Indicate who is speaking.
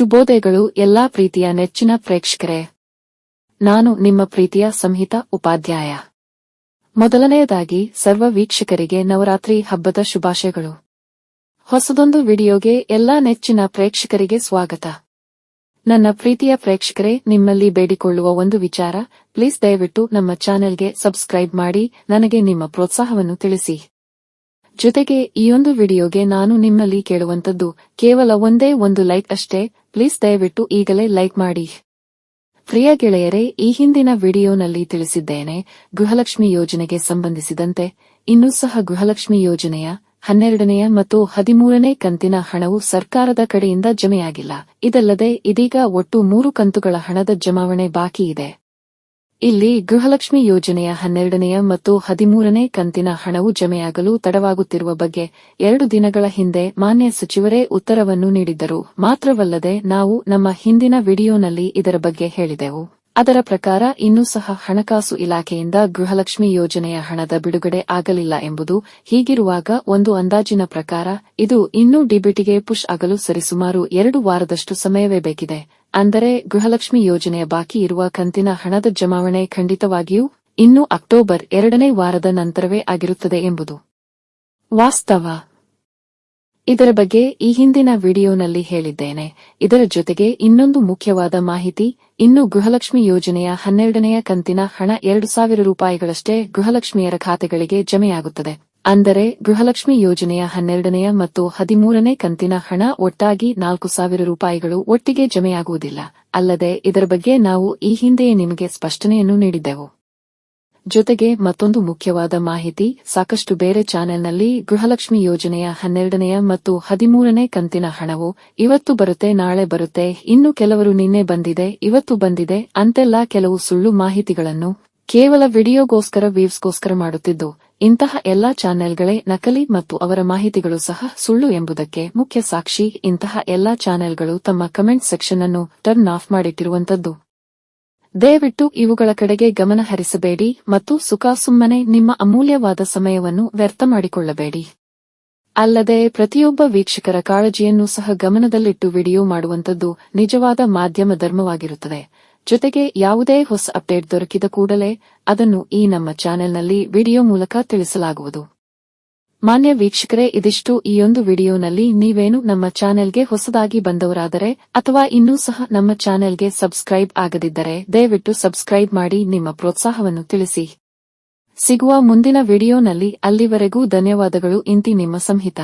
Speaker 1: ಶುಭೋದಯಗಳು ಎಲ್ಲಾ ಪ್ರೀತಿಯ ನೆಚ್ಚಿನ ಪ್ರೇಕ್ಷಕರೇ. ನಾನು ನಿಮ್ಮ ಪ್ರೀತಿಯ ಸಂಹಿತ ಉಪಾಧ್ಯಾಯ. ಮೊದಲನೆಯದಾಗಿ ಸರ್ವ ವೀಕ್ಷಕರಿಗೆ ನವರಾತ್ರಿ ಹಬ್ಬದ ಶುಭಾಶಯಗಳು. ಹೊಸದೊಂದು ವಿಡಿಯೋಗೆ ಎಲ್ಲಾ ನೆಚ್ಚಿನ ಪ್ರೇಕ್ಷಕರಿಗೆ ಸ್ವಾಗತ. ನನ್ನ ಪ್ರೀತಿಯ ಪ್ರೇಕ್ಷಕರೇ, ನಿಮ್ಮಲ್ಲಿ ಬೇಡಿಕೊಳ್ಳುವ ಒಂದು ವಿಚಾರ, ಪ್ಲೀಸ್ ದಯವಿಟ್ಟು ನಮ್ಮ ಚಾನೆಲ್ಗೆ ಸಬ್ಸ್ಕ್ರೈಬ್ ಮಾಡಿ, ನನಗೆ ನಿಮ್ಮ ಪ್ರೋತ್ಸಾಹವನ್ನು ತಿಳಿಸಿ. ಜೊತೆಗೆ ಈ ಒಂದು ವಿಡಿಯೋಗೆ ನಾನು ನಿಮ್ಮಲ್ಲಿ ಕೇಳುವಂತದ್ದು ಕೇವಲ ಒಂದೇ ಒಂದು ಲೈಕ್ ಅಷ್ಟೇ. ಪ್ಲೀಸ್ ದಯವಿಟ್ಟು ಈಗಲೇ ಲೈಕ್ ಮಾಡಿ. ಪ್ರಿಯ ಗೆಳೆಯರೇ, ಈ ಹಿಂದಿನ ವಿಡಿಯೋನಲ್ಲಿ ತಿಳಿಸಿದ್ದೇನೆ, ಗೃಹಲಕ್ಷ್ಮಿ ಯೋಜನೆಗೆ ಸಂಬಂಧಿಸಿದಂತೆ ಇನ್ನೂ ಸಹ ಗೃಹಲಕ್ಷ್ಮಿ ಯೋಜನೆಯ ಹನ್ನೆರಡನೆಯ ಮತ್ತು ಹದಿಮೂರನೇ ಕಂತಿನ ಹಣವು ಸರ್ಕಾರದ ಕಡೆಯಿಂದ ಜಮೆಯಾಗಿಲ್ಲ. ಇದಲ್ಲದೆ ಇದೀಗ ಒಟ್ಟು ಮೂರು ಕಂತುಗಳ ಹಣದ ಜಮಾವಣೆ ಬಾಕಿ ಇದೆ. ಇಲ್ಲಿ ಗೃಹಲಕ್ಷ್ಮಿ ಯೋಜನೆಯ ಹನ್ನೆರಡನೆಯ ಮತ್ತು ಹದಿಮೂರನೇ ಕಂತಿನ ಹಣವು ಜಮೆಯಾಗಲು ತಡವಾಗುತ್ತಿರುವ ಬಗ್ಗೆ ಎರಡು ದಿನಗಳ ಹಿಂದೆ ಮಾನ್ಯ ಸಚಿವರೇ ಉತ್ತರವನ್ನು ನೀಡಿದ್ದರು. ಮಾತ್ರವಲ್ಲದೆ ನಾವು ನಮ್ಮ ಹಿಂದಿನ ವಿಡಿಯೋನಲ್ಲಿ ಇದರ ಬಗ್ಗೆ ಹೇಳಿದೆವು. ಅದರ ಪ್ರಕಾರ ಇನ್ನೂ ಸಹ ಹಣಕಾಸು ಇಲಾಖೆಯಿಂದ ಗೃಹಲಕ್ಷ್ಮಿ ಯೋಜನೆಯ ಹಣದ ಬಿಡುಗಡೆ ಆಗಲಿಲ್ಲ ಎಂಬುದು ಹೀಗಿರುವಾಗ ಒಂದು ಅಂದಾಜಿನ ಪ್ರಕಾರ ಇದು ಇನ್ನೂ ಡಿಬಿಟಿಗೆ ಪುಷ್ ಆಗಲು ಸರಿಸುಮಾರು ಎರಡು ವಾರದಷ್ಟು ಸಮಯವೇ ಬೇಕಿದೆ. ಅಂದರೆ ಗೃಹಲಕ್ಷ್ಮಿ ಯೋಜನೆಯ ಬಾಕಿ ಇರುವ ಕಂತಿನ ಹಣದ ಜಮಾವಣೆ ಖಂಡಿತವಾಗಿಯೂ ಇನ್ನೂ ಅಕ್ಟೋಬರ್ ಎರಡನೇ ವಾರದ ನಂತರವೇ ಆಗಿರುತ್ತದೆ ಎಂಬುದು. ವಾಸ್ತವ. ಇದರ ಬಗ್ಗೆ ಈ ಹಿಂದಿನ ವಿಡಿಯೋನಲ್ಲಿ ಹೇಳಿದ್ದೇನೆ. ಇದರ ಜೊತೆಗೆ ಇನ್ನೊಂದು ಮುಖ್ಯವಾದ ಮಾಹಿತಿ, ಇನ್ನು ಗೃಹಲಕ್ಷ್ಮಿ ಯೋಜನೆಯ ಹನ್ನೆರಡನೆಯ ಕಂತಿನ ಹಣ ಎರಡು ಸಾವಿರ ರೂಪಾಯಿಗಳಷ್ಟೇ ಗೃಹಲಕ್ಷ್ಮಿಯರ ಖಾತೆಗಳಿಗೆ ಜಮೆಯಾಗುತ್ತದೆ. ಅಂದರೆ, ಗೃಹಲಕ್ಷ್ಮಿ ಯೋಜನೆಯ ಹನ್ನೆರಡನೆಯ ಮತ್ತು ಹದಿಮೂರನೇ ಕಂತಿನ ಹಣ ಒಟ್ಟಾಗಿ ನಾಲ್ಕು ಸಾವಿರ ರೂಪಾಯಿಗಳು ಒಟ್ಟಿಗೆ ಜಮೆಯಾಗುವುದಿಲ್ಲ. ಅಲ್ಲದೆ, ಇದರ ಬಗ್ಗೆ ನಾವು ಈ ಹಿಂದೆಯೇ ನಿಮಗೆ ಸ್ಪಷ್ಟನೆಯನ್ನು ನೀಡಿದ್ದೆವು. ಜೊತೆಗೆ ಮತ್ತೊಂದು ಮುಖ್ಯವಾದ ಮಾಹಿತಿ, ಸಾಕಷ್ಟು ಬೇರೆ ಚಾನೆಲ್ನಲ್ಲಿ ಗೃಹಲಕ್ಷ್ಮಿ ಯೋಜನೆಯ ಹನ್ನೆರಡನೆಯ ಮತ್ತು ಹದಿಮೂರನೇ ಕಂತಿನ ಹಣವು ಇವತ್ತು ಬರುತ್ತೆ, ನಾಳೆ ಬರುತ್ತೆ, ಇನ್ನು ಕೆಲವರು ನಿನ್ನೆ ಬಂದಿದೆ, ಇವತ್ತು ಬಂದಿದೆ ಅಂತೆಲ್ಲ ಕೆಲವು ಸುಳ್ಳು ಮಾಹಿತಿಗಳನ್ನು ಕೇವಲ ವಿಡಿಯೋಗೋಸ್ಕರ ವೀವ್ಸ್ಗೋಸ್ಕರ ಮಾಡುತ್ತಿದ್ದು, ಇಂತಹ ಎಲ್ಲಾ ಚಾನೆಲ್ಗಳೇ ನಕಲಿ ಮತ್ತು ಅವರ ಮಾಹಿತಿಗಳು ಸಹ ಸುಳ್ಳು ಎಂಬುದಕ್ಕೆ ಮುಖ್ಯ ಸಾಕ್ಷಿ. ಇಂತಹ ಎಲ್ಲಾ ಚಾನೆಲ್ಗಳು ತಮ್ಮ ಕಮೆಂಟ್ ಸೆಕ್ಷನ್ ಅನ್ನು ಟರ್ನ್ ಆಫ್ ಮಾಡಿಟ್ಟಿರುವಂತದ್ದು ದಯವಿಟ್ಟು ಇವುಗಳ ಕಡೆಗೆ ಗಮನ ಹರಿಸಬೇಡಿ ಮತ್ತು ಸುಖಾಸುಮ್ಮನೆ ನಿಮ್ಮ ಅಮೂಲ್ಯವಾದ ಸಮಯವನ್ನು ವ್ಯರ್ಥ ಮಾಡಿಕೊಳ್ಳಬೇಡಿ. ಅಲ್ಲದೆ ಪ್ರತಿಯೊಬ್ಬ ವೀಕ್ಷಕರ ಕಾಳಜಿಯನ್ನು ಸಹ ಗಮನದಲ್ಲಿಟ್ಟು ವಿಡಿಯೋ ಮಾಡುವಂತದ್ದು ನಿಜವಾದ ಮಾಧ್ಯಮ ಧರ್ಮವಾಗಿರುತ್ತದೆ. ಜೊತೆಗೆ ಯಾವುದೇ ಹೊಸ ಅಪ್ಡೇಟ್ ದೊರಕಿದ ಕೂಡಲೇ ಅದನ್ನು ಈ ನಮ್ಮ ಚಾನೆಲ್ನಲ್ಲಿ ವಿಡಿಯೋ ಮೂಲಕ ತಿಳಿಸಲಾಗುವುದು. ಮಾನ್ಯ ವೀಕ್ಷಕರೇ, ಇದಿಷ್ಟು ಈ ಒಂದು ವಿಡಿಯೋನಲ್ಲಿ. ನೀವೇನು ನಮ್ಮ ಚಾನೆಲ್ಗೆ ಹೊಸದಾಗಿ ಬಂದವರಾದರೆ ಅಥವಾ ಇನ್ನೂ ಸಹ ನಮ್ಮ ಚಾನೆಲ್ಗೆ ಸಬ್ಸ್ಕ್ರೈಬ್ ಆಗದಿದ್ದರೆ, ದಯವಿಟ್ಟು ಸಬ್ಸ್ಕ್ರೈಬ್ ಮಾಡಿ ನಿಮ್ಮ ಪ್ರೋತ್ಸಾಹವನ್ನು ತಿಳಿಸಿ. ಸಿಗುವ ಮುಂದಿನ ವಿಡಿಯೋನಲ್ಲಿ ಅಲ್ಲಿವರೆಗೂ ಧನ್ಯವಾದಗಳು. ಇಂತಿ ನಿಮ್ಮ ಸಂಹಿತ.